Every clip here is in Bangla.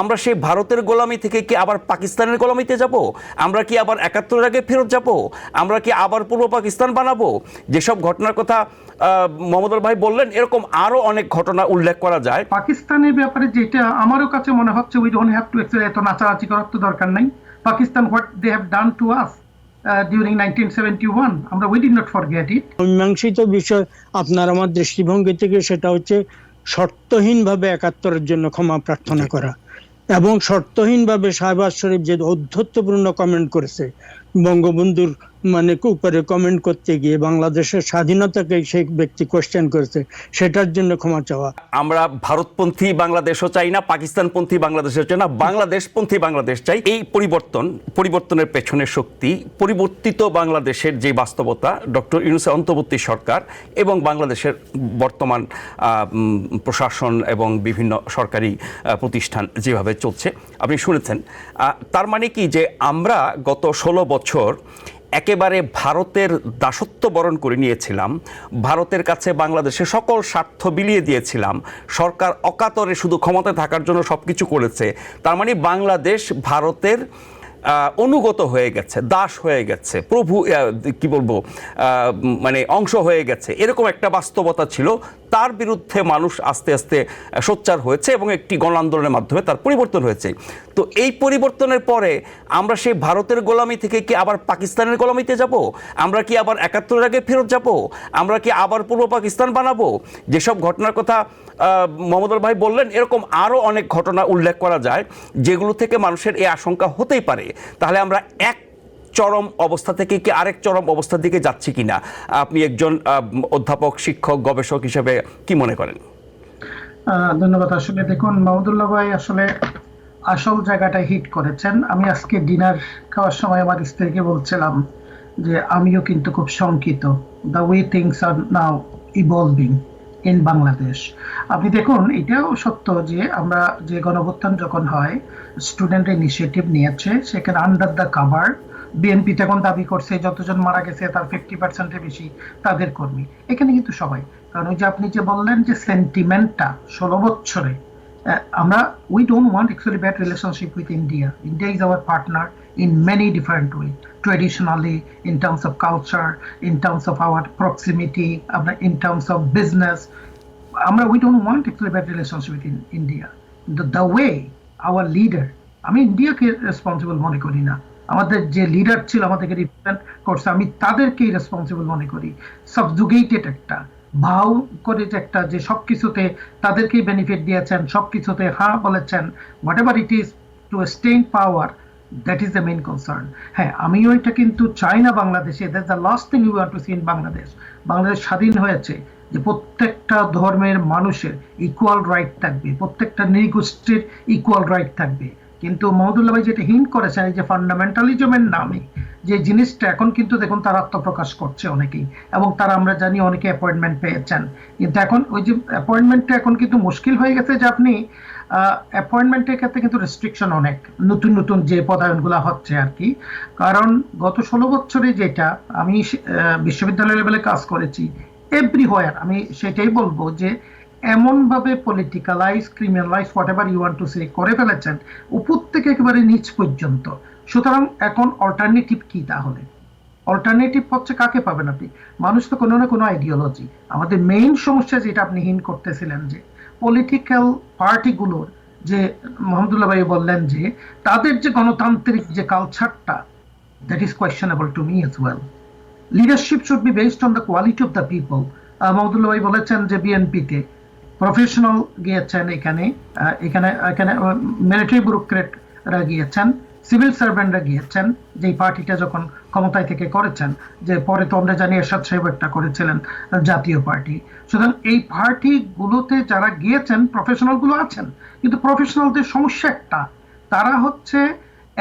আমরা সেই ভারতের গোলামি থেকে কি আবার পাকিস্তানের গোলামিতে যাব? আমরা কি আবার একাত্তরের আগে ফেরত যাব? আমরা কি আবার পূর্ব পাকিস্তান বানাবো? যেসব ঘটনার কথা আহ, মোহাম্মদ ভাই বললেন এরকম আরও অনেক ঘটনা উল্লেখ করা যায়। পাকিস্তানের ব্যাপারে যেটা আমারও কাছে মনে হচ্ছে উই ডোন্ট হ্যাভ টু এত নাচানাচি করার তো দরকার নাই। Pakistan what they have done to us during nineteen seventy one আমরা we did not forget it মীমাংসিত বিষয় আপনার আমার দৃষ্টিভঙ্গি থেকে সেটা হচ্ছে শর্তহীনভাবে একাত্তরের জন্য ক্ষমা প্রার্থনা করা। এবং শর্তহীনভাবে শাহবাজ শরীফ যে ঔদ্ধত্যপূর্ণ কমেন্ট করেছে বঙ্গবন্ধুর মানে উপরে কমেন্ট করতে গিয়ে বাংলাদেশের স্বাধীনতাকে সেই ব্যক্তি কোশ্চেন করেছে, সেটার জন্য ক্ষমা চাওয়া। আমরা ভারতপন্থী বাংলাদেশও চাই না, পাকিস্তানপন্থী বাংলাদেশও চাই না, বাংলাদেশপন্থী বাংলাদেশ চাই। এই পরিবর্তন, পরিবর্তনের পেছনে শক্তি, পরিবর্তিত বাংলাদেশের যে বাস্তবতা, ডক্টর ইউনুসের অন্তর্বর্তী সরকার এবং বাংলাদেশের বর্তমান প্রশাসন এবং বিভিন্ন সরকারি প্রতিষ্ঠান যেভাবে চলছে। আপনি শুনেছেন। তার মানে কি যে আমরা গত ষোলো বছর একেবারে ভারতের দাসত্ব বরণ করে নিয়েছিলাম। ভারতের কাছে বাংলাদেশের সকল স্বার্থ বিলিয়ে দিয়েছিলাম। সরকার অকাতরে শুধু ক্ষমতায় থাকার জন্য সব কিছু করেছে। তার মানে বাংলাদেশ ভারতের অনুগত হয়ে গেছে, দাস হয়ে গেছে, প্রভু কি বলব মানে অংশ হয়ে গেছে। এরকম একটা বাস্তবতা ছিল। তার বিরুদ্ধে মানুষ আস্তে আস্তে সোচ্চার হয়েছে এবং একটি গণ আন্দোলনের মাধ্যমে তার পরিবর্তন হয়েছে। তো এই পরিবর্তনের পরে আমরা সেই ভারতের গোলামি থেকে কি আবার পাকিস্তানের গোলামিতে যাব? আমরা কি আবার একাত্তরের আগে ফেরত যাব? আমরা কি আবার পূর্ব পাকিস্তান বানাবো? যেসব ঘটনার কথা মোহাম্মদ ভাই বললেন, এরকম আরও অনেক ঘটনা উল্লেখ করা যায়, যেগুলো থেকে মানুষের এই আশঙ্কা হতেই পারে। তাহলে আমরা এক চরম অবস্থা থেকে কি আরেক চরম অবস্থার দিকে যাচ্ছি কিনা? আপনি একজন অধ্যাপক, শিক্ষক, গবেষক হিসেবে কি মনে করেন? ধন্যবাদ। আসলে দেখুন, মাহমুদুল্লাহ ভাই আসলে আসল জায়গাটা হিট করেছেন। আমি আজকে ডিনার খাওয়ার সময় আমার স্ত্রীকে বলছিলাম যে, আমিও কিন্তু খুব শঙ্কিত। The way things are now evolving in Bangladesh আপনি দেখুন, এটাও সত্য যে, আমরা যে গণভুত্থান যখন হয় স্টুডেন্ট ইনিশিয়েটিভ নিয়েছে, সেখানে আন্ডার দ্য কাভার বিএনপি তখন দাবি করছে যতজন মারা গেছে তার ফিফটি পার্সেন্টের বেশি তাদের কর্মী। এখানে কিন্তু সবাই। কারণ ওই যে আপনি যে বললেন যে সেন্টিমেন্টটা ষোলো বছরে আমরা we don't want actually bad relationship with India India is our partner in many different ways. Traditionally in terms of culture in terms of our proximity আমরা- in terms of business আমরা don't want actually bad relationship with in India. The, the way our leader আমি ইন্ডিয়াকে রেসপন্সিবল মনে করি না। আমাদের যে লিডার ছিল, আমাদেরকে রিপ্রেজেন্ট করছে, আমি তাদেরকেই রেসপন্সিবল মনে করি। সাবজুগেটেড একটা ভাও করে যে একটা যে সবকিছুতে তাদেরকেই বেনিফিট দিয়েছেন, সবকিছুতে হ্যাঁ বলেছেন whatever it is to stay in power that is the main concern হ্যাঁ আমিও এটা কিন্তু চাই না বাংলাদেশে that the last thing you want to see in Bangladesh. Bangladesh স্বাধীন হয়েছে যে প্রত্যেকটা ধর্মের মানুষের ইকুয়াল রাইট থাকবে, প্রত্যেকটা নৃগোষ্ঠীর ইকুয়াল রাইট থাকবে। কিন্তু মহদুল্লাহ ভাই যেটা হিন্ট করেছেন, এই যে ফান্ডামেন্টালিজমের নামে যে জিনিসটা, এখন কিন্তু দেখুন তারা আত্মপ্রকাশ করছে অনেকেই এবং তারা আমরা জানি অনেকে অ্যাপয়েন্টমেন্ট পেয়েছেন। কিন্তু এখন ওই যে অ্যাপয়েন্টমেন্টটা এখন কিন্তু মুশকিল হয়ে গেছে যে আপনি অ্যাপয়েন্টমেন্টের ক্ষেত্রে কিন্তু রেস্ট্রিকশন অনেক, নতুন নতুন যে পদায়নগুলো হচ্ছে আর কি। কারণ গত ষোলো বছরে যেটা আমি বিশ্ববিদ্যালয় লেভেলে কাজ করেছি এভরিহোয়ার আমি সেটাই বলব যে এমনভাবে politicalise criminalise whatever you want to say করে ফেলেছেন, উপর থেকে একেবারে নিচ পর্যন্ত। সুতরাং এখন অল্টারনেটিভ কি তাহলে? অল্টারনেটিভ হচ্ছে কাকে পাবেন আপনি? মানুষ তো কোনো না কোনো আইডিওলজি আমাদের মেইন সমস্যা যেটা আপনি হিন করতেছিলেন যে পলিটিক্যাল পার্টিগুলোর যে মোহাম্মদুল্লাহ ভাই বললেন যে, তাদের যে গণতান্ত্রিক যে কালচারটা that is questionable to me as well leadership should be based on the quality of the people Mahmudullah ভাই বলেছেন যে বিএনপিতে প্রফেশনাল গিয়েছেন এখানে এখানে এখানে মিলিটারি ব্যুরোক্রেটরা গিয়েছেন সিভিল সার্ভেন্টরা গিয়েছেন যে পার্টিটা যখন ক্ষমতায় থেকে করেছেন, যে পরে তো আমরা জানি এরশাদ সাহেব একটা করেছিলেন জাতীয় পার্টি। সুতরাং এই পার্টিগুলোতে যারা গিয়েছেন প্রফেশনালগুলো আছেন, কিন্তু প্রফেশনালদের সমস্যা একটা, তারা হচ্ছে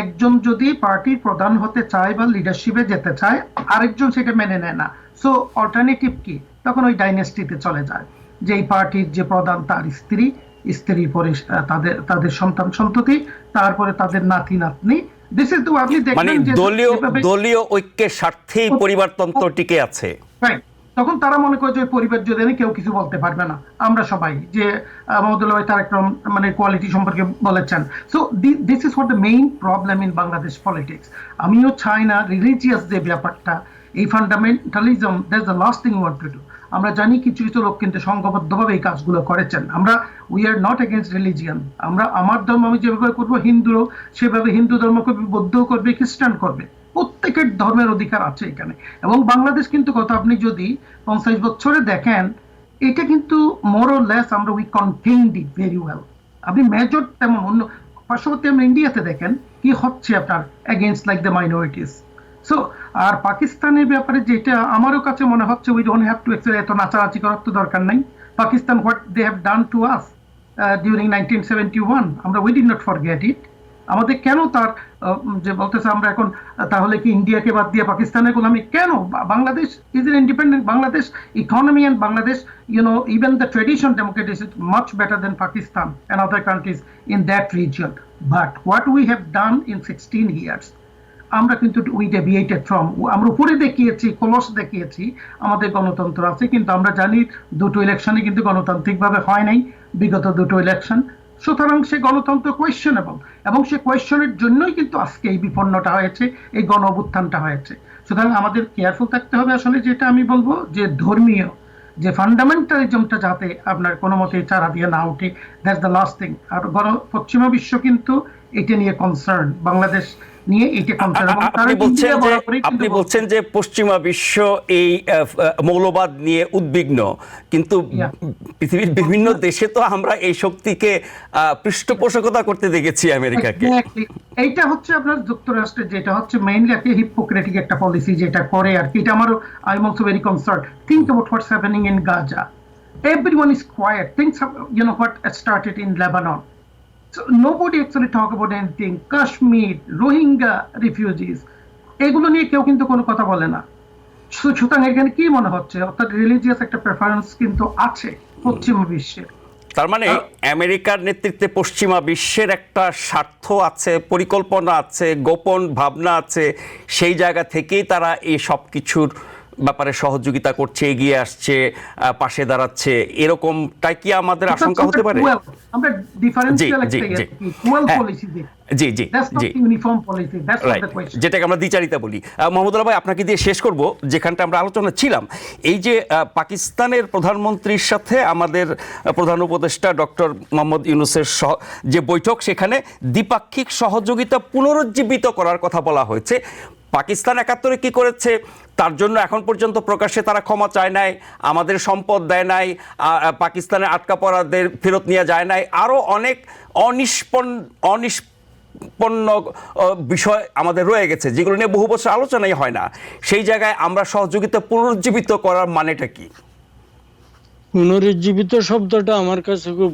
একজন যদি পার্টির প্রধান হতে চায় বা লিডারশিপে যেতে চায়, আরেকজন সেটা মেনে নেয় না। সো অল্টারনেটিভ কি? তখন ওই ডাইনেস্টিতে চলে যায়। যে এই পার্টির যে প্রধান তার স্ত্রী স্ত্রীর পরে তাদের তাদের সন্তান সন্ততি তারপরে তাদের নাতি নাতনি। দিস ইজ আপনি মানে দেখবেন যে দলীয় দলীয় ঐক্যের স্বার্থেই পরিবারতন্ত্র টিকে আছে. তখন তারা মনে করে যে পরিবার যদি কেউ কিছু বলতে পারবে না। আমরা সবাই যে মহদুল্লাহ ভাই তার একটা মানে কোয়ালিটি সম্পর্কে বলেছেন। So this is for the main problem in Bangladesh politics আমিও চাই না রিলিজিয়াস যে ব্যাপারটা এই fundamentalism that's the last thing want to do আমরা জানি কিছু কিছু লোক কিন্তু সংঘবদ্ধভাবে এই কাজগুলো করেছেন। আমরা we are not against religion আমরা, আমার ধর্ম আমি যেভাবে করব হিন্দুরও সেভাবে হিন্দু ধর্ম করবে, বৌদ্ধ করবে, খ্রিস্টান করবে। প্রত্যেকের ধর্মের অধিকার আছে এখানে। এবং বাংলাদেশ কিন্তু কথা আপনি যদি পঞ্চাশ বছরে দেখেন, এটা কিন্তু মোর লেস আমরা we contained it very well আপনি মেজর তেমন অন্য পার্শ্ববর্তী আমরা ইন্ডিয়াতে দেখেন, কি হচ্ছে আপনার against like the minorities so আর পাকিস্তানের ব্যাপারে যেটা আমারও কাছে মনে হচ্ছে উই ডোন্ট হ্যাভ টু এত নাচানাচি করার তো দরকার নাই। Pakistan what they have done to us during nineteen seventy one আমরা we did not forget it আমাদের কেন তার যে বলতেছে আমরা এখন তাহলে কি ইন্ডিয়াকে বাদ দিয়ে পাকিস্তানের গোলামি, কেন? Bangladesh is an independent Bangladesh economy and Bangladesh you know even the tradition democratic is much better than Pakistan and other countries in that region but what we have done in sixteen years আমরা কিন্তু উই ডেভিয়েটেড ফ্রম আমরা উপরে দেখিয়েছি কলস দেখিয়েছি, আমাদের গণতন্ত্র আছে, কিন্তু আমরা জানি দুটো ইলেকশনে কিন্তু গণতান্ত্রিকভাবে হয় নাই, বিগত দুটো ইলেকশন সুতরাং সে গণতন্ত্র কোয়েশ্চেনেবল এবং সে কোয়েশ্চনের জন্যই কিন্তু আজকে এই বিপন্নটা হয়েছে, এই গণ অভ্যুত্থানটা হয়েছে। সুতরাং আমাদের কেয়ারফুল থাকতে হবে আসলে যেটা আমি বলব, যে ধর্মীয়, যে ফান্ডামেন্টালিজমটা যাতে আপনার কোনো মতে চারা দিয়ে না উঠে দ্যাটস দ্য লাস্ট থিং আর গণ, পশ্চিমা বিশ্ব কিন্তু এটা নিয়ে কনসার্ন বাংলাদেশ নিয়ে এটা আপনি বলছেন যে পশ্চিমা বিশ্ব এই মৌলবাদ নিয়ে উদ্বিগ্ন। কিন্তু পৃথিবীর বিভিন্ন দেশে তো আমরা এই শক্তিকে পৃষ্ঠপোষকতা করতে দেখেছি আমেরিকাকে। Exactly. এইটা হচ্ছে আপনার যুক্তরাষ্ট্রের যেটা হচ্ছে মেইনলি একটা হিপোক্রেটিক একটা পলিসি যেটা করে আর কি। এটা আমারও I am also very concern think about what's happening in Gaza is quiet things have, you know what started in lebanon? So nobody actually talk about anything. Kashmir rohingya refugees. এগুলো নিয়ে কেউ কিন্তু কোনো কথা বলে না। সুতরাং এখানে কি মনে হচ্ছে? অর্থাৎ রিলিজিয়াস একটা প্রেফারেন্স কিন্তু আছে পশ্চিমা বিশ্বের তার মানে আমেরিকার নেতৃত্বে পশ্চিমা বিশ্বের একটা স্বার্থ আছে পরিকল্পনা আছে গোপন ভাবনা আছে। সেই জায়গা থেকেই তারা এই সব কিছুর ব্যাপারে সহযোগিতা করছে এগিয়ে আসছে পাশে দাঁড়াচ্ছে এরকমটাই কি আমাদের আশঙ্কা হতে পারে? আমরা ডিফারেন্সিয়াল একটা জি। হ্যাঁ। পলিসি জি জি যেটাকে আমরা দ্বিচারিতা বলি। মোহাম্মদুল্লাহ ভাই আপনাকে দিয়ে শেষ করব যেখানটা আমরা আলোচনা ছিলাম। এই যে পাকিস্তানের প্রধানমন্ত্রীর সাথে আমাদের প্রধান উপদেষ্টা ডক্টর মোহাম্মদ ইউনুসের সহ- যে বৈঠক সেখানে দ্বিপাক্ষিক সহযোগিতা পুনরুজ্জীবিত করার কথা বলা হয়েছে। পাকিস্তান একাত্তরে কি করেছে? তার জন্য এখন পর্যন্ত প্রকাশ্যে তারা ক্ষমা চায় নাই আমাদের সম্পদ দেয় নাই পাকিস্তানের আটকা পড়াদের ফেরত নিয়ে যায় নাই। আরও অনেক অনিষ্পন অনিষ্প পণ্য বিষয় আমাদের রয়ে গেছে যেগুলো নিয়ে বহু বছর আলোচনাই হয় না। সেই জায়গায় আমরা সহযোগিতা পুনরুজ্জীবিত করার মানেটা কি? পুনরুজ্জীবিত শব্দটা আমার কাছে খুব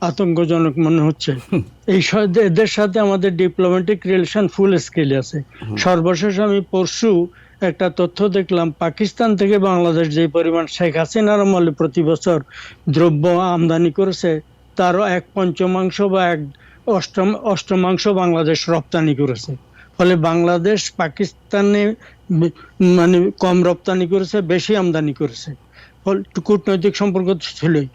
আতঙ্কজনক মনে হচ্ছে। এই এদের সাথে আমাদের ডিপ্লোম্যাটিক রিলেশন ফুল স্কেলে আছে। সর্বশেষ আমি পরশু একটা তথ্য দেখলাম, পাকিস্তান থেকে বাংলাদেশ যে পরিমাণ শেখ হাসিনার আমলে প্রতি বছর দ্রব্য আমদানি করেছে, তারও এক পঞ্চমাংশ বা এক অষ্টম, অষ্টমাংশ বাংলাদেশ রপ্তানি করেছে। ফলে বাংলাদেশ পাকিস্তানে মানে কম রপ্তানি করেছে, বেশি আমদানি করেছে। ফল, কূটনৈতিক সম্পর্ক ছিলই।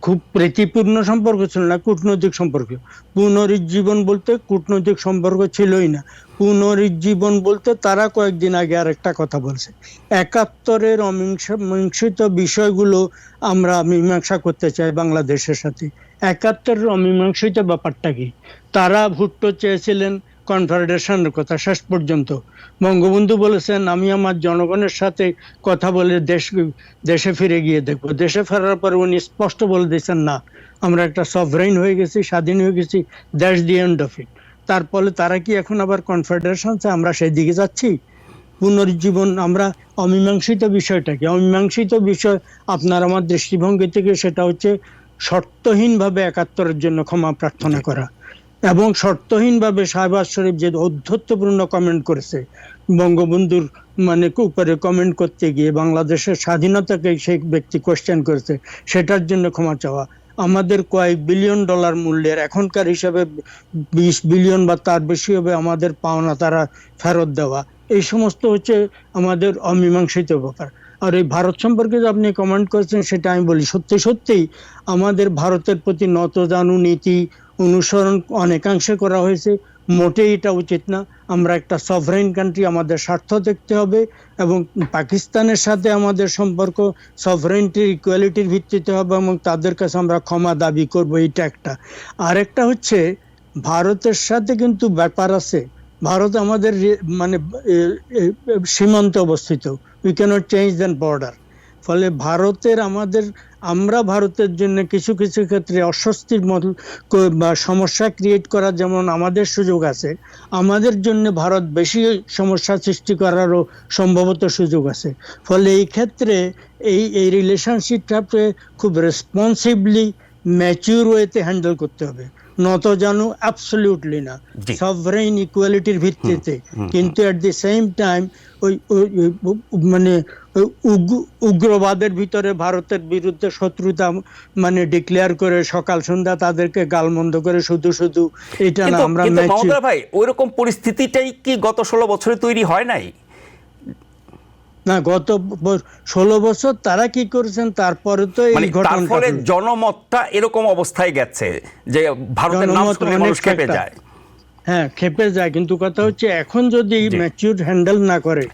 খুব প্রীতিপূর্ণ সম্পর্ক ছিল না, কূটনৈতিক সম্পর্ক। পুনরুজ্জীবন বলতে কূটনৈতিক সম্পর্ক ছিলই না। পুনরুজ্জীবন বলতে তারা কয়েকদিন আগে আর একটা কথা বলছে। একাত্তরের অমীমাংসিত বিষয়গুলো আমরা মীমাংসা করতে চাই বাংলাদেশের সাথে। একাত্তরের অমীমাংসিত ব্যাপারটা কি? তারা ভুট্টো চেয়েছিলেন কনফেডারেশনের কথা শেষ পর্যন্ত। বঙ্গবন্ধু বলেছেন, আমি আমার জনগণের সাথে কথা বলে দেশ, দেশে ফিরে গিয়ে দেখব। দেশে ফেরার পরে উনি স্পষ্ট বলে দিয়েছেন, না, আমরা একটা সভরেন হয়ে গেছি, স্বাধীন হয়ে গেছি that's the end of it তার ফলে তারা কি এখন আবার কনফেডারেশন আমরা সেই দিকে যাচ্ছি? পুনরুজ্জীবন আমরা অমীমাংসিত বিষয়টা কি অমীমাংসিত বিষয় আপনার আমার দৃষ্টিভঙ্গি থেকে সেটা হচ্ছে শর্তহীনভাবে একাত্তরের জন্য ক্ষমা প্রার্থনা করা। এবং শর্তহীনভাবে শাহবাজ শরীফ যে ঔদ্ধত্যপূর্ণ কমেন্ট করেছে, বঙ্গবন্ধুর মানে উপরে কমেন্ট করতে গিয়ে বাংলাদেশের স্বাধীনতাকে সেই ব্যক্তি কোশ্চেন করেছে, সেটার জন্য ক্ষমা চাওয়া। আমাদের কয়েক বিলিয়ন ডলার মূল্যের এখনকার হিসাবে বিশ বিলিয়ন বা তার বেশি হবে আমাদের পাওনা তারা ফেরত দেওয়া। এই সমস্ত হচ্ছে আমাদের অমীমাংসিত ব্যাপার আর এই ভারত সম্পর্কে যে আপনি কমেন্ট করেছেন, সেটা আমি বলি। সত্যি সত্যিই আমাদের ভারতের প্রতি নতজানু নীতি অনুসরণ অনেকাংশে করা হয়েছে। মোটেই এটা উচিত না। আমরা একটা সভরেন কান্ট্রি আমাদের স্বার্থ দেখতে হবে এবং পাকিস্তানের সাথে আমাদের সম্পর্ক সভরেন্টির ইকুয়ালিটির ভিত্তিতে হবে এবং তাদের কাছে আমরা ক্ষমা দাবি করব এটা একটা। আরেকটা হচ্ছে, ভারতের সাথে কিন্তু ব্যাপার আছে। ভারত আমাদের মানে সীমান্তে অবস্থিত। We cannot change then border ফলে ভারতের আমাদের, আমরা ভারতের জন্য কিছু কিছু ক্ষেত্রে অস্বস্তির মতো বা সমস্যা ক্রিয়েট করার যেমন আমাদের সুযোগ আছে, আমাদের জন্য ভারত বেশি সমস্যা সৃষ্টি করারও সম্ভবত সুযোগ আছে। ফলে এই ক্ষেত্রে এই এই রিলেশনশিপটাকে খুব রেসপন্সিবলি ম্যাচিউর ওয়েতে হ্যান্ডেল করতে হবে। নত জানো অ্যাবসলিউটলি না। সভরেন ইকুয়ালিটির ভিত্তিতে। কিন্তু এট দি সেম টাইম ওই মানে উগ্রবাদের ভিতরে ভারতের বিরুদ্ধে শত্রুতা মানে ডিক্লেয়ার করে সকাল সন্ধ্যা তাদেরকে গালমন্দ করে শুধু শুধু এটা না আমরা ভাই ওইরকম পরিস্থিতিটাই কি গত ষোলো বছরে তৈরি হয় নাই? না গত ষোলো বছর তারা কি করেছেন? তারপরে তো এই মানে ফলে জনমতটা এরকম অবস্থায় গেছে যে ভারতের নাম মানুষ খেপে যায়। হ্যাঁ খেপে যায়। কিন্তু কথা হচ্ছে এখন যদি ম্যাচিউর হ্যান্ডেল না করে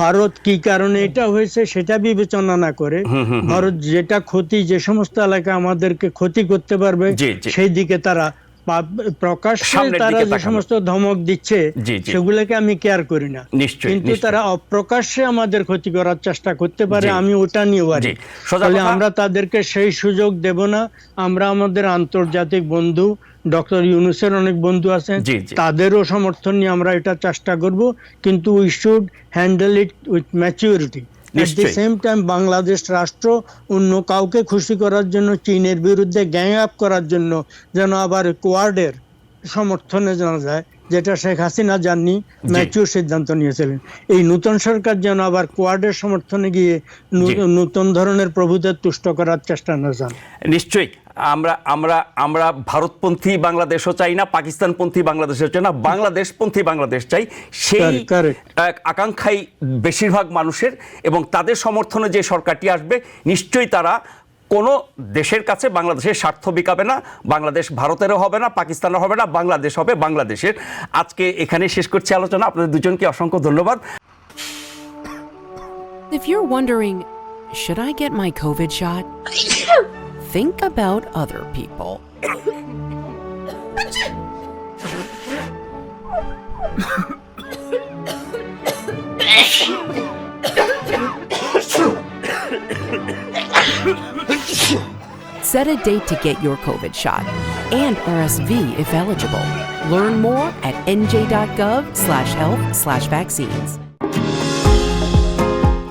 ভারত কি কারণে এটা হয়েছে সেটা বিবেচনা না করে ভারত যেটা ক্ষতি যে সমস্ত এলাকা আমাদেরকে ক্ষতি করতে পারবে। সেই দিকে তারা প্রকাশ্যে তারা যে সমস্ত ধমক দিচ্ছে। সেগুলোকে আমি কেয়ার করি না। কিন্তু তারা অপ্রকাশ্যে আমাদের ক্ষতি করার চেষ্টা করতে পারে আমি ওটা নিয়ে। পারি কথা- আমরা তাদেরকে সেই সুযোগ দেব না। আমরা আমাদের আন্তর্জাতিক বন্ধু ডক্টর ইউনুসের অনেক বন্ধু আছেন। তাদেরও সমর্থন নিয়ে আমরা এটা চেষ্টা করব। কিন্তু we should handle it with maturity same time Bangladesh রাষ্ট্র অন্য কাউকে খুশি করার জন্য চীনের বিরুদ্ধে গ্যাং আপ করার জন্য যেন আবার কোয়ার্ডের সমর্থনে জানা যায় যেটা শেখ হাসিনা যাননি ম্যাচিউর সিদ্ধান্ত নিয়েছিলেন। এই নতুন সরকার যেন আবার কোয়ার্ডের সমর্থনে গিয়ে নতুন ধরনের প্রভুদের তুষ্ট করার চেষ্টা না যান নিশ্চয়ই। আমরা আমরা আমরা ভারতপন্থী বাংলাদেশও চাই না পাকিস্তানপন্থী বাংলাদেশও চাই না বাংলাদেশপন্থী বাংলাদেশ চাই। সেই আকাঙ্ক্ষাই বেশিরভাগ মানুষের এবং তাদের সমর্থনে যে সরকারটি আসবে নিশ্চয়ই তারা কোনো দেশের কাছে বাংলাদেশের স্বার্থ বিকাবে না বাংলাদেশ ভারতেরও হবে না পাকিস্তানের হবে না বাংলাদেশ হবে বাংলাদেশের। আজকে এখানে শেষ করছি আলোচনা আপনাদের দুজনকে অসংখ্য ধন্যবাদ। If you're wondering, should I get my COVID shot? Think about other people. Set a date to get your COVID shot and RSV if eligible. Learn more at nj.gov slash health slash vaccines.